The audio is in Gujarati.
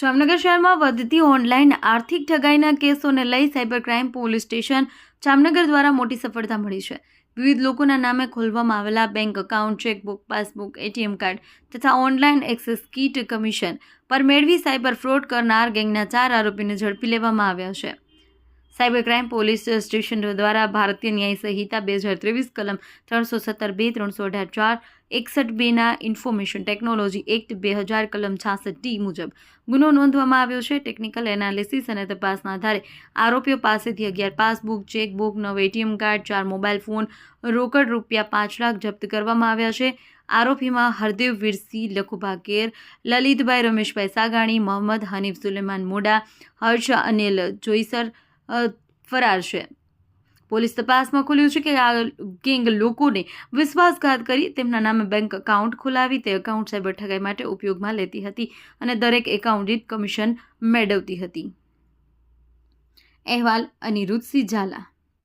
જામનગર શહેરમાં વધતી ઓનલાઈન આર્થિક ઠગાઈના કેસોને લઈ cyber crime police station Jamnagar દ્વારા મોટી સફળતા મળી છે. વિવિધ લોકોના નામે ખોલવામાં આવેલા bank account, chequebook, passbook, ATM card તથા ઓનલાઈન એક્સેસ કીટ કમિશન પર મેળવી સાયબર ફ્રોડ કરનાર ગેંગના ચાર આરોપીને ઝડપી લેવામાં આવ્યા છે. સાયબર ક્રાઇમ પોલીસ સ્ટેશન દ્વારા ભારતીય ન્યાય સંહિતા બે હજાર ત્રેવીસ કલમ ત્રણસો સત્તર બે, ત્રણસો અઢાર, ચાર, એકસઠ બેના ઇન્ફોર્મેશન ટેકનોલોજી એક્ટ બે હજાર કલમ છાસઠ ટી મુજબ ગુનો નોંધવામાં આવ્યો છે. ટેકનિકલ એનાલિસિસ અને તપાસના આધારે આરોપીઓ પાસેથી અગિયાર પાસબુક, ચેકબુક, નવ એટીએમ કાર્ડ, ચાર મોબાઈલ ફોન, રોકડ રૂપિયા પાંચ લાખ જપ્ત કરવામાં આવ્યા છે. આરોપીમાં હરદેવ વીરસિંહ લખુભા કેર લલિતભાઈ રમેશભાઈ સાગાણી, મોહમ્મદ હનીફ સુલેમાન મોડા, હર્ષ અનિલ જોઈસર ફરાર છે. પોલીસ તપાસમાં ખુલ્યું છે કે આ ગેંગ લોકોને વિશ્વાસઘાત કરી તેમના નામે બેંક એકાઉન્ટ ખોલાવી તે એકાઉન્ટ સાયબર ઠગાઈ માટે ઉપયોગમાં લેતી હતી અને દરેક એકાઉન્ટ કમિશન મેળવતી હતી. અહેવાલ અનિરુદ્ધસિંહ ઝાલા.